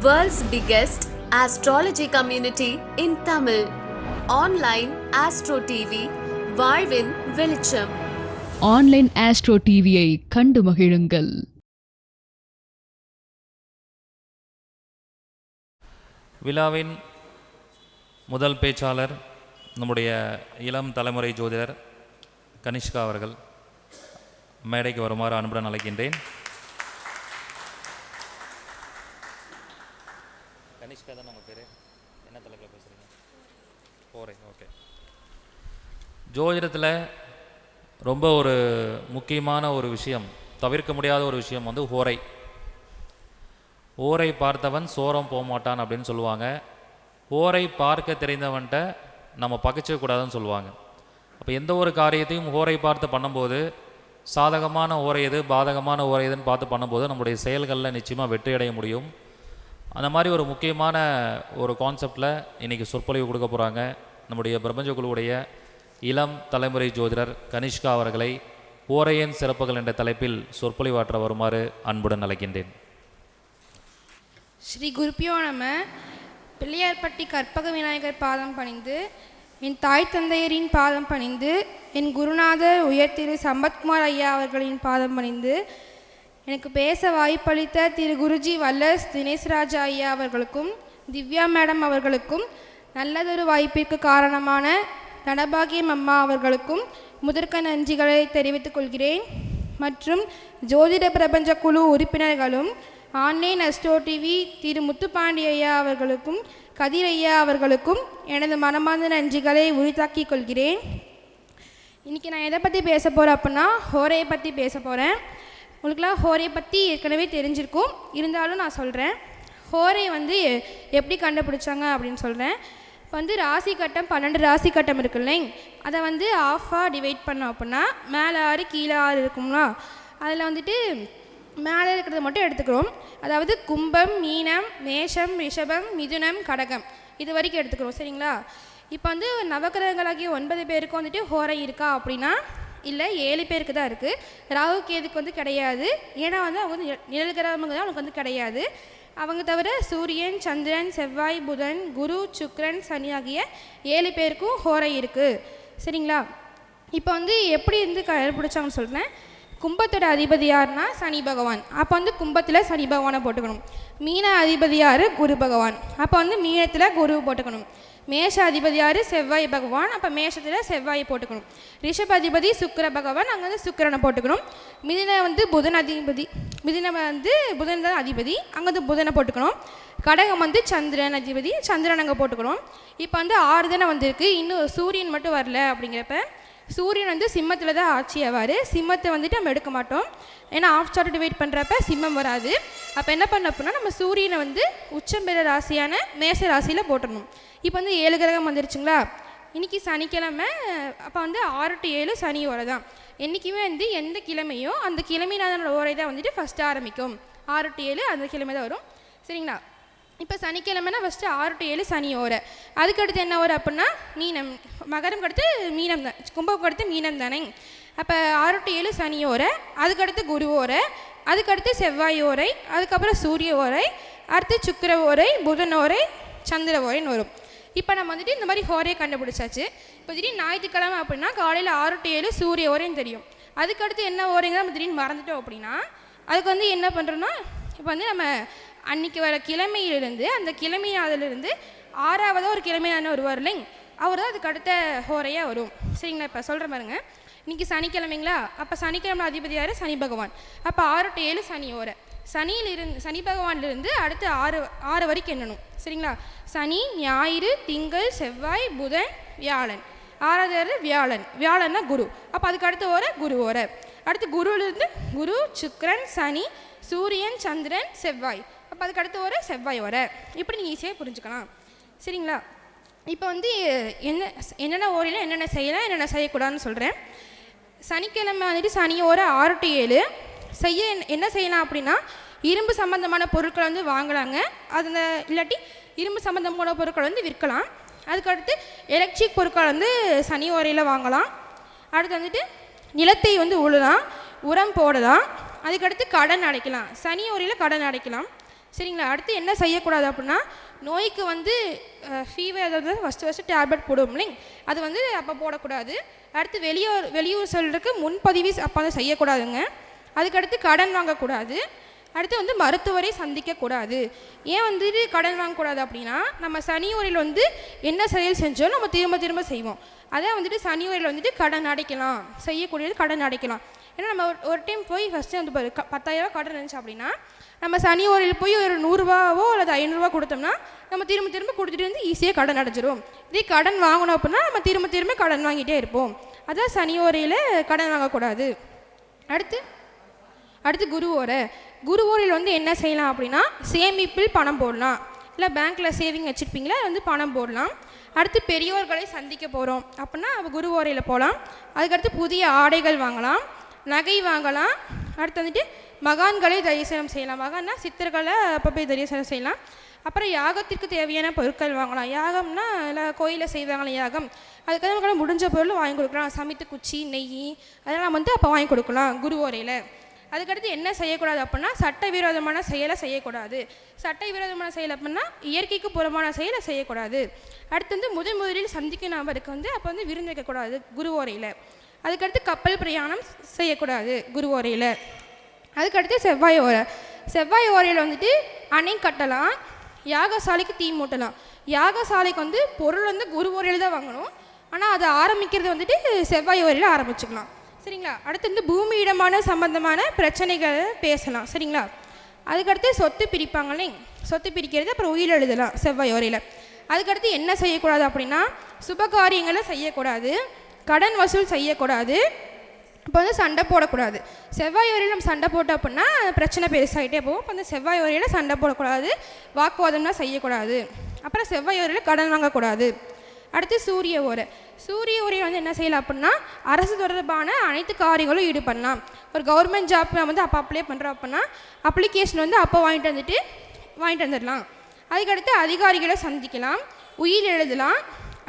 World's biggest astrology community in Tamil. Online Astro TV, வாழ்வின் வெளிச்சம். Online astro டிவியை கண்டு மகிழுங்கள். விழாவின் முதல் பேச்சாளர் நம்முடைய இளம் தலைமுறை ஜோதிடர் கனிஷ்கா அவர்கள் மேடைக்கு வருமாறு அன்புடன் அழைக்கின்றேன். கனிஷ்கா தான் உங்கள் பேர். என்ன தலைப்பில் பேசுகிறீங்க போகிறேன் ஓகே ஜோதிடத்தில் ரொம்ப ஒரு முக்கியமான ஒரு விஷயம் தவிர்க்க முடியாத ஒரு விஷயம் வந்து ஹோரை ஓரை பார்த்தவன் சோரம் போக மாட்டான் அப்படின்னு சொல்லுவாங்க. ஓரை பார்க்க தெரிந்தவன்கிட்ட நம்ம பகைச்சிக்கூடாதுன்னு சொல்லுவாங்க. அப்போ எந்த ஒரு காரியத்தையும் ஓரை பார்த்து பண்ணும்போது சாதகமான ஓரை எது பாதகமான ஓரை எதுன்னு பார்த்து பண்ணும்போது நம்முடைய செயல்களில் நிச்சயமாக வெற்றி அடைய முடியும். அந்த மாதிரி ஒரு முக்கியமான ஒரு கான்செப்டில் இன்றைக்கி சொற்பொழிவு கொடுக்க போகிறாங்க நம்முடைய பிரபஞ்ச குழுவுடைய இளம் தலைமுறை ஜோதிடர் கனிஷ்கா அவர்களை ஓரையின் சிறப்புகள் என்ற தலைப்பில் சொற்பொழிவாற்ற வருமாறு அன்புடன் அழைக்கின்றேன். ஸ்ரீ குருப்பியோ நம பிள்ளையார்பட்டி கற்பக விநாயகர் பாதம் பணிந்து என் தாய் தந்தையரின் பாதம் பணிந்து என் குருநாதர் உயர்த்திரு சம்பத்குமார் ஐயா அவர்களின் பாதம் பணிந்து எனக்கு பேச வாய்ப்பளித்த திரு குருஜி வல்லஸ் தினேஷ்ராஜா ஐயா அவர்களுக்கும் திவ்யா மேடம் அவர்களுக்கும் நல்லதொரு வாய்ப்பிற்கு காரணமான தனபாகியம் அம்மா அவர்களுக்கும் முதற்க நன்றிகளை தெரிவித்துக் கொள்கிறேன். மற்றும் ஜோதிட பிரபஞ்ச குழு உறுப்பினர்களும் online astro TV Thiru Muthupandi ஐயா அவர்களுக்கும் கதிர் ஐயா அவர்களுக்கும் எனது மனமார்ந்த நன்றிகளை உரித்தாக்கிக் கொள்கிறேன். இன்றைக்கி நான் எதை பற்றி பேச போகிறேன் அப்படின்னா ஹோரையை பற்றி பேச போகிறேன் உங்களுக்குலாம் ஹோரையை பற்றி ஏற்கனவே தெரிஞ்சிருக்கும். இருந்தாலும் நான் சொல்கிறேன் ஹோரை வந்து எப்படி கண்டுபிடிச்சாங்க அப்படின்னு சொல்கிறேன் இப்போ வந்து ராசி கட்டம் பன்னெண்டு ராசி கட்டம் இருக்கு இல்லைங்க அதை வந்து ஆஃபாக டிவைட் பண்ணோம் அப்படின்னா மேலே ஆறு கீழே ஆறு இருக்குங்களா அதில் வந்துட்டு மேலே இருக்கிறத மட்டும் எடுத்துக்கிறோம். அதாவது கும்பம் மீனம் மேஷம் ரிஷபம் மிதுனம் கடகம். இது வரைக்கும் எடுத்துக்கிறோம். சரிங்களா? இப்போ வந்து நவக்கிரகங்களாகிய ஒன்பது பேருக்கு வந்துட்டு ஹோரை இருக்கா அப்படின்னா இல்லை ஏழு பேருக்கு தான் இருக்குது ராகு கேதுக்கு வந்து கிடையாது. ஏன்னா வந்து அவங்க வந்து நிழல் கிரகங்கள் தான் வந்து கிடையாது. அவங்க தவிர சூரியன் சந்திரன் செவ்வாய் புதன் குரு சுக்ரன் சனி ஆகிய ஏழு பேருக்கும் ஹோரை இருக்குது சரிங்களா? இப்போ வந்து எப்படி இருந்து கண்டுபிடிச்சாங்கன்னு சொல்கிறேன் கும்பத்தோட அதிபதி யாருன்னா சனி பகவான். அப்போ வந்து கும்பத்தில் சனி பகவானை போட்டுக்கணும். மீன அதிபதி யார்? குரு பகவான். அப்போ வந்து மீனத்தில் குரு போட்டுக்கணும். மேஷ அதிபதி யார் செவ்வாய் பகவான் அப்போ மேஷத்தில் செவ்வாயை போட்டுக்கணும். ரிஷப அதிபதி சுக்கிர பகவான் அங்கே வந்து சுக்கிரனை போட்டுக்கணும். மிதினை வந்து புதன் அதிபதி மிதினை வந்து புதன் தான் அதிபதி அங்கே வந்து புதனை போட்டுக்கணும். கடகம் வந்து சந்திரன் அதிபதி சந்திரன் அங்கே போட்டுக்கணும். இப்போ வந்து ஆறு தினம் வந்திருக்கு இன்னும் சூரியன் மட்டும் வரல அப்படிங்கிறப்ப சூரியன் வந்து சிம்மத்தில் தான் ஆட்சி ஆவார். சிம்மத்தை வந்துட்டு நம்ம எடுக்க மாட்டோம். ஏன்னா ஆஃப் சார்ட் டிவைட் பண்ணுறப்ப சிம்மம் வராது. அப்போ என்ன பண்ண அப்படின்னா நம்ம சூரியனை வந்து உச்சம் பெற ராசியான மேச ராசியில் போட்டணும் இப்போ வந்து ஏழு கிரகம் வந்துருச்சுங்களா? இன்னைக்கு சனிக்கிழமை அப்போ வந்து ஆறு டு ஏழு சனி ஓரை தான். என்றைக்குமே வந்து எந்த கிழமையோ அந்த கிழமையினால ஓரை தான் வந்துட்டு ஃபஸ்ட்டு ஆரம்பிக்கும். ஆறு டு ஏழு அந்த கிழமை தான் வரும். சரிங்களா? இப்போ சனிக்கிழமைனா ஃபஸ்ட்டு ஆறு டு ஏழு சனி ஓரை. அதுக்கடுத்து என்ன ஓரை அப்படின்னா மீனம். மகரம் அடுத்து மீனம் தான் கும்பம் அடுத்து மீனம் தானே. அப்போ ஆறு டு ஏழு சனி ஓரை அதுக்கடுத்து குரு ஓரை அதுக்கடுத்து செவ்வாய் ஓரை அதுக்கப்புறம் சூரிய ஓரை அடுத்து சுக்கிர ஓரை புதன் ஓரை சந்திர ஓரைன்னு வரும். இப்போ நம்ம வந்துட்டு இந்த மாதிரி ஹோரையை கண்டுபிடிச்சாச்சு. இப்போ திடீர்னு ஞாயிற்றுக்கிழமை அப்படின்னா காலையில் ஆறு டு ஏழு சூரிய ஓரைன்னு தெரியும். அதுக்கடுத்து என்ன ஓரைங்க நம்ம திடீர்னு மறந்துட்டோம் அப்படின்னா அதுக்கு வந்து என்ன பண்ணுறோன்னா இப்போ வந்து நம்ம அன்னைக்கு வர கிழமையிலிருந்து அந்த கிழமை அதிலிருந்து ஒரு கிழமையான வருவார் இல்லைங்க அவர் தான் அதுக்கு அடுத்த ஹோரையாக வரும். சரிங்களா இப்போ சொல்கிற பாருங்க. இன்னைக்கு சனிக்கிழமைங்களா? அப்போ சனிக்கிழமை அதிபதி யார் சனி பகவான். அப்போ ஆறு டு ஏழு சனி ஓரை. சனியில் இருந்து சனி பகவான்லேருந்து அடுத்து ஆறு ஆறு வரைக்கும் எண்ணணும். சரிங்களா? சனி ஞாயிறு திங்கள் செவ்வாய் புதன் வியாழன். ஆறாவது யாரு? வியாழன். வியாழன்னா குரு. அப்போ அதுக்கு அடுத்து ஓர குரு ஓர. அடுத்து குருவிலிருந்து குரு சுக்ரன் சனி சூரியன் சந்திரன் செவ்வாய். அப்போ அதுக்கு அடுத்து ஒரு செவ்வாய் வர இப்படி நீங்கள் ஈஸியாக புரிஞ்சுக்கலாம். சரிங்களா? இப்போ வந்து என்ன என்னென்ன ஓரையில் என்னென்ன செய்யலாம் என்னென்ன செய்யக்கூடாதுன்னு சொல்கிறேன் சனிக்கிழமை வந்துட்டு சனி ஒரு ஆறு டு ஏழு. செய்ய என்ன- செய்யலாம் அப்படின்னா இரும்பு சம்மந்தமான பொருட்களை வந்து வாங்கலாங்க. அது இல்லாட்டி இரும்பு சம்மந்தமான பொருட்களை வந்து விற்கலாம். அதுக்கடுத்து எலக்ட்ரிக் பொருட்கள் வந்து சனி ஓரையில் வாங்கலாம். அடுத்து வந்துட்டு நிலத்தை வந்து உழலாம் உரம் போடலாம். அதுக்கடுத்து கடன் அடைக்கலாம். சனி ஓரையில் கடன் அடைக்கலாம். சரிங்களா? அடுத்து என்ன செய்யக்கூடாது அப்படின்னா நோய்க்கு வந்து ஃபீவர் அதாவது ஃபஸ்ட்டு ஃபஸ்ட்டு டேப்லெட் போடுவோம் இல்லைங்க? அது வந்து அப்போ போடக்கூடாது. அடுத்து வெளியூர் வெளியூர் செல்றதுக்கு முன்பதிவு அப்போ அதை செய்யக்கூடாதுங்க. அதுக்கடுத்து கடன் வாங்கக்கூடாது. அடுத்து வந்து மருத்துவரை சந்திக்கக்கூடாது. ஏன் வந்துட்டு கடன் வாங்கக்கூடாது அப்படின்னா நம்ம சனி உரையில் வந்து என்ன செயல் செஞ்சோம் நம்ம திரும்ப திரும்ப செய்வோம். அதான் வந்துட்டு சனி உரையில் வந்துட்டு கடன் அடைக்கலாம். செய்யக்கூடியது கடன் அடைக்கலாம். ஏன்னா நம்ம ஒரு- ஒரு டைம் போய் ஃபஸ்ட்டு வந்து பாரு க- கடன் இருந்துச்சு அப்படின்னா நம்ம சனி ஓரையில் போய் ஒரு நூறுரூவாவோ அல்லது ஐநூறுரூவா கொடுத்தோம்னா நம்ம திரும்ப திரும்ப கொடுத்துட்டு வந்து ஈஸியாக கடன் அடைஞ்சிரும். இதே கடன் வாங்கணும் அப்படின்னா நம்ம திரும்ப திரும்ப கடன் வாங்கிட்டே இருப்போம். அதான் சனி ஓரையில் கடன் வாங்கக்கூடாது. அடுத்து அடுத்து குரு ஓரை. குரு ஓரையில் வந்து என்ன செய்யலாம் அப்படின்னா சேமிப்பில் பணம் போடலாம். இல்லை பேங்க்கில் சேவிங் வச்சுருப்பீங்களா? வந்து பணம் போடலாம். அடுத்து பெரியோர்களை சந்திக்க போகிறோம் அப்படின்னா குரு ஓரையில் போகலாம். அதுக்கடுத்து புதிய ஆடைகள் வாங்கலாம். நகை வாங்கலாம். அடுத்து வந்துட்டு மகான்களை தரிசனம் செய்யலாம். மகான்னா சித்தர்களை அப்போ போய் தரிசனம் செய்யலாம். அப்புறம் யாகத்திற்கு தேவையான பொருட்கள் வாங்கலாம். யாகம்னா எல்லாம் கோயிலில் செய்வாங்களே யாகம். அதுக்காக நமக்கு முடிஞ்ச பொருள் வாங்கி கொடுக்கலாம். சமைத்து குச்சி நெய் அதெல்லாம் வந்து அப்போ வாங்கி கொடுக்கலாம் குரு ஓரையில். அதுக்கடுத்து என்ன செய்யக்கூடாது அப்படின்னா சட்டவிரோதமான செயலை செய்யக்கூடாது. சட்டவிரோதமான செயல் அப்படின்னா இயற்கைக்கு புறமான செயலை செய்யக்கூடாது. அடுத்து வந்து முதன் முதலில் சந்திக்கும் நபருக்கு வந்து அப்போ வந்து விருந்து வைக்கக்கூடாது குரு ஓரையில். அதுக்கடுத்து கப்பல் பிரயாணம் செய்யக்கூடாது குரு ஓரையில். அதுக்கடுத்து செவ்வாய் ஓரை. செவ்வாய் ஓரையில் வந்துட்டு அணை கட்டலாம் யாகசாலைக்கு தீ மூட்டலாம். யாகசாலைக்கு வந்து பொருள் வந்து குரு ஓரையில் தான் வாங்கணும். ஆனால் அதை ஆரம்பிக்கிறது வந்துட்டு செவ்வாய் ஓரையில் ஆரம்பிச்சுக்கலாம். சரிங்களா? அடுத்து வந்து பூமியிடமான சம்பந்தமான பிரச்சனைகளை பேசலாம். சரிங்களா? அதுக்கடுத்து சொத்து பிரிப்பாங்களே சொத்து பிரிக்கிறது அப்புறம் உயிர் எழுதலாம் செவ்வாய் ஓரையில். அதுக்கடுத்து என்ன செய்யக்கூடாது அப்படின்னா சுப காரியங்களை செய்யக்கூடாது. கடன் வசூல் செய்யக்கூடாது. இப்போ வந்து சண்டை போடக்கூடாது. செவ்வாய் வரையில் நம்ம சண்டை போட்டோம் அப்படின்னா பிரச்சனை பெருசாகிட்டே போகும். இப்போ வந்து செவ்வாய் வரையில் சண்டை போடக்கூடாது. வாக்குவாதம்லாம் செய்யக்கூடாது. அப்புறம் செவ்வாய் வரையில் கடன் வாங்கக்கூடாது. அடுத்து சூரிய உரை சூரிய உரையை வந்து என்ன செய்யலாம் அப்படின்னா அரசு தொடர்பான அனைத்து காரியங்களும் ஈடுபடலாம். ஒரு கவர்மெண்ட் ஜாப் வந்து அப்போ அப்ளை பண்ணுறோம் அப்படின்னா அப்ளிகேஷன் வந்து அப்போ வாங்கிட்டு வந்துட்டு வாங்கிட்டு வந்துடலாம். அதுக்கடுத்து அதிகாரிகளை சந்திக்கலாம். உயிர் எழுதலாம்.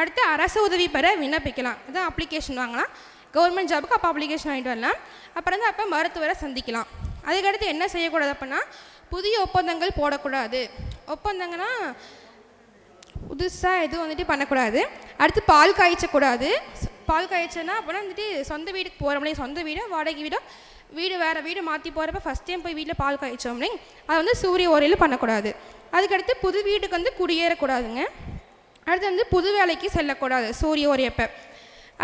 அடுத்து அரசு உதவி பெற விண்ணப்பிக்கலாம். அதான் அப்ளிகேஷன் வாங்கலாம். கவர்மெண்ட் ஜாபுக்கு அப்போ அப்ளிகேஷன் வாங்கிட்டு வரலாம். அப்புறம் வந்து அப்போ மருத்துவரை சந்திக்கலாம். அதுக்கடுத்து என்ன செய்யக்கூடாது அப்படின்னா புதிய ஒப்பந்தங்கள் போடக்கூடாது. ஒப்பந்தங்கன்னா புதுசாக எதுவும் வந்துட்டு பண்ணக்கூடாது. அடுத்து பால் காய்ச்சக்கூடாது. பால் காய்ச்சனா அப்படின்னா வந்துட்டு சொந்த வீட்டுக்கு போகிறோம்லே சொந்த வீடோ வாடகை வீடோ வீடு வேறு வீடு மாற்றி போகிறப்ப ஃபஸ்ட் டைம் போய் வீட்டில் பால் காய்ச்சோம்லே அதை வந்து சூரிய ஓரையில் பண்ணக்கூடாது. அதுக்கடுத்து புது வீட்டுக்கு வந்து குடியேறக்கூடாதுங்க. அடுத்து வந்து புது வேலைக்கு செல்லக்கூடாது சூரிய ஓரியப்போ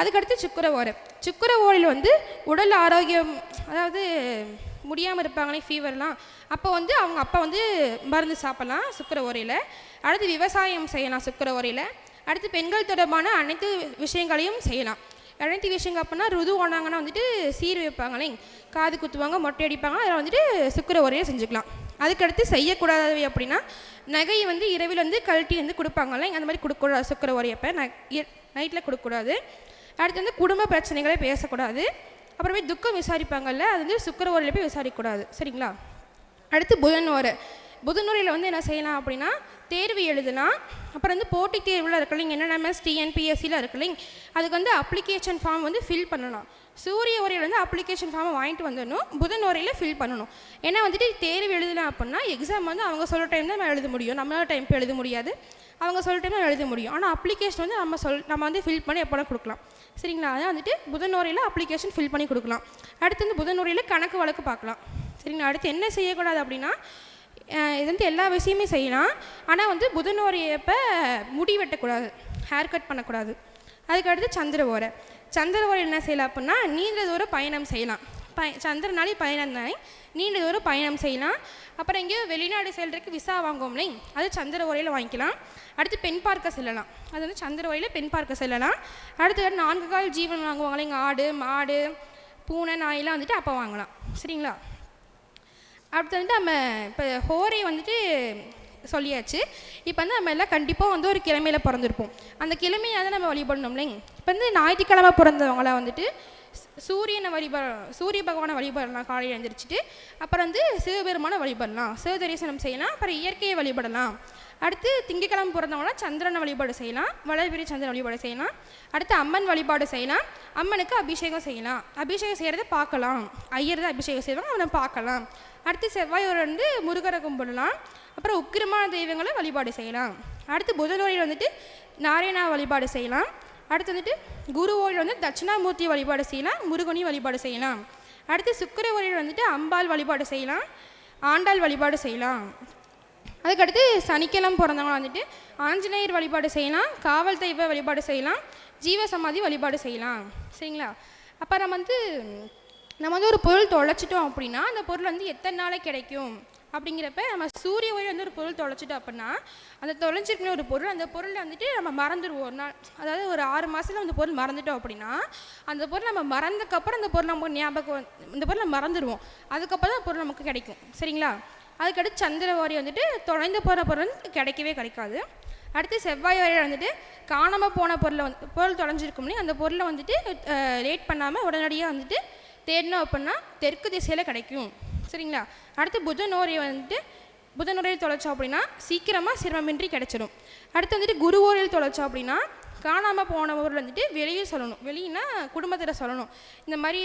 அதுக்கடுத்து சுக்கர ஓரை. சுக்கர ஓரையில் வந்து உடல் ஆரோக்கியம் அதாவது முடியாமல் இருப்பாங்களே ஃபீவர்லாம் அப்போ வந்து அவங்க அப்பா வந்து மருந்து சாப்பிட்லாம் சுக்கர ஓரையில் அடுத்து விவசாயம் செய்யலாம் சுக்கர ஓரையில் அடுத்து பெண்கள் தொடர்பான அனைத்து விஷயங்களையும் செய்யலாம். அனைத்து விஷயங்கள் அப்படின்னா ருது ஓனாங்கன்னா வந்துட்டு சீர் வைப்பாங்களே காது குத்துவாங்க மொட்டை அடிப்பாங்க அதில் வந்துட்டு சுக்கர உரையை செஞ்சுக்கலாம். அதுக்கடுத்து செய்யக்கூடாதவை அப்படின்னா நகையை வந்து இரவில் வந்து கழட்டி வந்து கொடுப்பாங்கல்ல அந்த மாதிரி கொடுக்கக்கூடாது சுக்கர உரையப்போ ந நைட்டில் கொடுக்கக்கூடாது. அடுத்து வந்து குடும்ப பிரச்சனைகளை பேசக்கூடாது. அப்புறமே துக்கம் விசாரிப்பாங்கல்ல அது வந்து சுக்கர உரையில் போய் விசாரிக்கக்கூடாது. சரிங்களா? அடுத்து புதன் ஓரை. புதனுரையில் வந்து என்ன செய்யலாம் அப்படின்னா தேர்வு எழுதலாம். அப்புறம் வந்து போட்டித் தேர்வில் இருக்கலைங்க என்னென்ன டிஎன்பிஎஸ்சியில் இருக்கலைங்க அதுக்கு வந்து அப்ளிகேஷன் ஃபார்ம் வந்து ஃபில் பண்ணலாம். சூரிய ஓரையில் வந்து அப்ளிகேஷன் ஃபார்மை வாங்கிட்டு வந்துடணும். புதன் உரையில் ஃபில் பண்ணணும். ஏன்னா வந்துட்டு தேர்வு எழுதலாம் அப்படின்னா எக்ஸாம் வந்து அவங்க சொல்கிற டைம் தான் நம்ம எழுத முடியும். நம்மளால டைம் எழுத முடியாது. அவங்க சொல்கிற டைம் தான் எழுத முடியும். ஆனால் அப்ளிகேஷன் வந்து நம்ம சொல் நம்ம வந்து ஃபில் பண்ணி எப்போனா கொடுக்கலாம். சரிங்களா? அதான் வந்துட்டு புதன் உரையில் அப்ளிகேஷன் ஃபில் பண்ணி கொடுக்கலாம். அடுத்து வந்து புதன் உரையில் கணக்கு வழக்கு பார்க்கலாம். சரிங்களா? அடுத்து என்ன செய்யக்கூடாது அப்படின்னா இது வந்து எல்லா விஷயமே செய்யலாம். ஆனால் வந்து புதன் உரையப்போ முடி வெட்டக்கூடாது. ஹேர் கட் பண்ணக்கூடாது. அதுக்கடுத்து சந்திர ஓரை. சந்திர என்ன செய்யலாம் அப்படின்னா நீண்ட தூரம் பயணம் செய்யலாம். பய சந்திரனாலே பயணம் தானே? நீண்ட தூரம் பயணம் செய்யலாம். அப்புறம் எங்கேயோ வெளிநாடு செல்றதுக்கு விசா வாங்குவோம்லே அது சந்திர ஓரையில் வாங்கிக்கலாம். அடுத்து பெண் பார்க்க செல்லலாம். அது வந்து சந்திர ஓரையில் பெண் பார்க்க செல்லலாம். அடுத்து நான்கு கால் ஜீவன் வாங்குவாங்களே இங்கே ஆடு மாடு பூனை நாயெல்லாம் வந்துட்டு அப்போ வாங்கலாம். சரிங்களா? அடுத்து வந்துட்டு நம்ம இப்போ ஹோரை வந்துட்டு சொல்லியாச்சு. இப்போ வந்து நம்ம எல்லாம் கண்டிப்பாக வந்து ஒரு கிழமையில பிறந்திருப்போம். அந்த கிழமையை வந்து நம்ம வழிபடணும் இல்லைங்க? இப்போ வந்து ஞாயிற்றுக்கிழமை பிறந்தவங்கள வந்துட்டு சு- சூரியனை வழிபட சூரிய பகவானை வழிபடலாம் காலையில் எழுந்திரிச்சிட்டு அப்புறம் வந்து சிவபெருமானை வழிபடலாம் சிவ தரிசனம் செய்யலாம் அப்புறம் இயற்கையை வழிபடலாம். அடுத்து திங்கக்கிழமை பிறந்தவங்களாம் சந்திரனை வழிபாடு செய்யலாம் வளர்பிரி சந்திரன் வழிபாடு செய்யலாம். அடுத்து அம்மன் வழிபாடு செய்யலாம் அம்மனுக்கு அபிஷேகம் செய்யலாம். அபிஷேகம் செய்கிறத பார்க்கலாம். ஐயர் தான் அபிஷேகம் செய்வாங்க அவனை பார்க்கலாம். அடுத்து செவ்வாய் வந்து முருகரை கும்பிடலாம். அப்புறம் உக்கிரமான தெய்வங்களை வழிபாடு செய்யலாம். அடுத்து புதனோரையில் வந்துட்டு நாராயணா வழிபாடு செய்யலாம். அடுத்து வந்துட்டு குரு வந்து தட்சிணாமூர்த்தி வழிபாடு செய்யலாம். முருகனி வழிபாடு செய்யலாம். அடுத்து சுக்கிர ஓரியில் வந்துட்டு அம்பாள் வழிபாடு செய்யலாம். ஆண்டாள் வழிபாடு செய்யலாம். அதுக்கடுத்து சனிக்கிழமை பிறந்தவங்க வந்துட்டு ஆஞ்சநேயர் வழிபாடு செய்யலாம். காவல் தெய்வ வழிபாடு செய்யலாம். ஜீவ சமாதி வழிபாடு செய்யலாம். சரிங்களா? அப்போ நம்ம வந்து நம்ம வந்து ஒரு பொருள் தொலைச்சிட்டோம் அப்படின்னா அந்த பொருள் வந்து எத்தனை நாளைக்கு கிடைக்கும்? அப்படிங்கிறப்ப நம்ம சூரிய ஒளி வந்து ஒரு பொருள் தொலைச்சிட்டோம் அப்படின்னா அந்த தொலைஞ்சிருக்கிற ஒரு பொருள் அந்த பொருளை வந்துட்டு நம்ம மறந்துடுவோம். ஒரு நாள் அதாவது ஒரு ஆறு மாதத்துல அந்த பொருள் மறந்துட்டோம் அப்படின்னா அந்த பொருள் நம்ம மறந்ததுக்கப்புறம் அந்த பொருள் நமக்கு ஞாபகம் இந்த பொருள் நம்ம மறந்துடுவோம். அதுக்கப்புறம் தான் பொருள் நமக்கு கிடைக்கும். சரிங்களா? அதுக்கடுத்து சந்திர வாரி வந்துட்டு தொலைந்து போகிற பொருள் வந்து கிடைக்கவே கிடைக்காது. அடுத்து செவ்வாய் வரையில் வந்துட்டு காணாமல் போன பொருளை வந்து பொருள் தொலைஞ்சிருக்கும்னே அந்த பொருளை வந்துட்டு லேட் பண்ணாமல் உடனடியாக வந்துட்டு தேடினோம் அப்படின்னா தெற்கு திசையில் கிடைக்கும். சரிங்களா? அடுத்து புதன் வந்துட்டு புதனுரையில் தொலைச்சோம் அப்படின்னா சீக்கிரமாக சிரமமின்றி கிடைச்சிடும் அடுத்து வந்துட்டு குரு ஓரில் தொலைச்சோம் அப்படின்னா காணாமல் போன வந்துட்டு வெளியே சொல்லணும். வெளியினா குடும்பத்தில் சொல்லணும். இந்த மாதிரி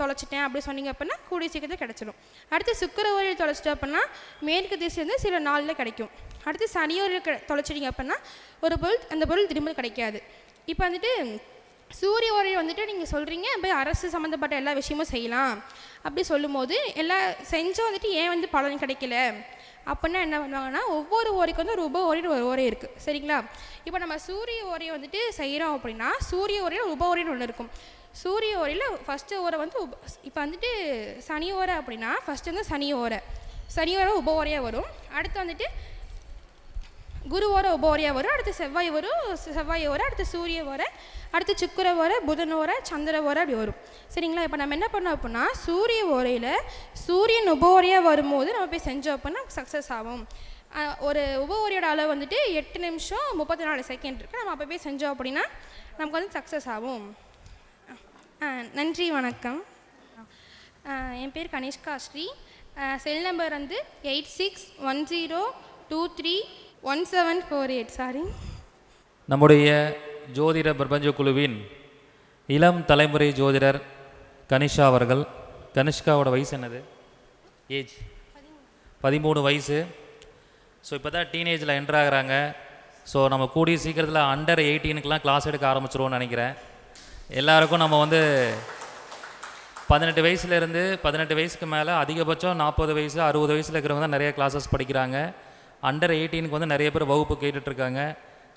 தொலைச்சிட்டேன் அப்படி சொன்னீங்க அப்படின்னா கூடிய சீக்கிரத்தில் கிடச்சிடும் அடுத்து சுக்கர ஓரையில் தொலைச்சிட்டோம் அப்படின்னா மேற்கு திசையிலேருந்து வந்து சில நாளில் கிடைக்கும். அடுத்து சனியோரில் க தொலைச்சிட்டிங்க அப்படின்னா ஒரு பொருள் அந்த பொருள் திரும்ப கிடைக்காது. இப்போ வந்துட்டு சூரிய ஓரையில் வந்துட்டு நீங்கள் சொல்கிறீங்க போய் அரசு சம்மந்தப்பட்ட எல்லா விஷயமும் செய்யலாம். அப்படி சொல்லும்போது எல்லா செஞ்சும் வந்துட்டு ஏன் வந்து பலன் கிடைக்கல? அப்படின்னா என்ன பண்ணுவாங்கன்னா ஒவ்வொரு ஓரைக்கு வந்து ஒரு உப ஓரைன்னு ஒரு ஓரை இருக்குது சரிங்களா? இப்போ நம்ம சூரிய ஓரையை வந்துட்டு செய்கிறோம் அப்படின்னா சூரிய ஓரையில் உப ஓரின்னு ஒன்று இருக்கும். சூரிய ஓரையில் ஃபஸ்ட்டு ஓரை வந்து இப்போ வந்துட்டு சனி ஓரை அப்படின்னா ஃபஸ்ட்டு வந்து சனி ஓரை. சனி ஓரை உப ஓரையாக வரும். அடுத்து வந்துட்டு குரு ஓர உபோரியா வரும் அடுத்து செவ்வாய் வரும் செவ்வாய் ஓர அடுத்து சூரிய ஓர அடுத்து சுக்கிர ஓர புதன் ஓர சந்திர ஓர அப்படி வரும். சரிங்களா? இப்போ நம்ம என்ன பண்ணோம் அப்படின்னா சூரிய ஓரையில் சூரியன் உபோரியாக வரும்போது நம்ம போய் செஞ்சோம் அப்படின்னா சக்ஸஸ் ஆகும். ஒரு உபோரியோட அளவு வந்துட்டு எட்டு நிமிஷம் முப்பத்தி நாலு செகண்ட் இருக்குது நம்ம அப்போ போய் செஞ்சோம் அப்படின்னா நமக்கு வந்து சக்ஸஸ் ஆகும். நன்றி வணக்கம். என் பேர் கனிஷ்கா ஸ்ரீ. செல் நம்பர் வந்து eight six one zero two three one seven four eight sorry நம்முடைய ஜோதிட பிரபஞ்ச குழுவின் இளம் தலைமுறை ஜோதிடர் கனிஷா அவர்கள். கனிஷ்காவோட வயசு என்னது? ஏஜ்? பதிமூணு வயசு. ஸோ இப்போ தான் டீனேஜில் என்டர் ஆகிறாங்க. ஸோ நம்ம கூடிய சீக்கிரத்தில் அண்டர் எயிட்டீனுக்கெலாம் கிளாஸ் எடுக்க ஆரம்பிச்சிருவோம்னு நினைக்கிறேன். எல்லாருக்கும் நம்ம வந்து பதினெட்டு வயசுலேருந்து பதினெட்டு வயசுக்கு மேலே அதிகபட்சம் நாற்பது வயசு அறுபது வயசில் இருக்கிறவங்க தான் நிறைய கிளாஸஸ் படிக்கிறாங்க. அண்டர் எயிட்டீனுக்கு வந்து நிறைய பேர் வகுப்பு கேட்டுட்ருக்காங்க.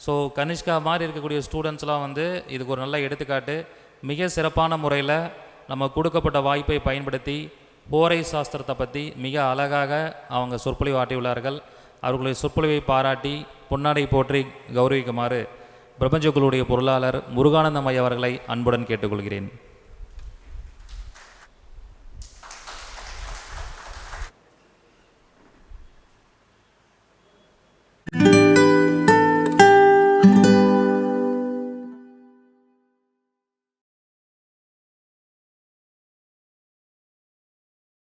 ஸோ கனிஷ்கா மாதிரி இருக்கக்கூடிய ஸ்டூடெண்ட்ஸ்லாம் வந்து இதுக்கு ஒரு நல்ல எடுத்துக்காட்டு. மிக சிறப்பான முறையில் நம்ம கொடுக்கப்பட்ட வாய்ப்பை பயன்படுத்தி போரை சாஸ்திரத்தை பற்றி மிக அழகாக அவங்க சொற்பொழிவு ஆட்டியுள்ளார்கள் அவர்களுடைய சொற்பொழிவை பாராட்டி பொன்னாடை போற்றி கௌரவிக்குமாறு பிரபஞ்சக்குழுடைய பொருளாளர் முருகானந்தம் ஐயா அவர்களை அன்புடன் கேட்டுக்கொள்கிறேன்.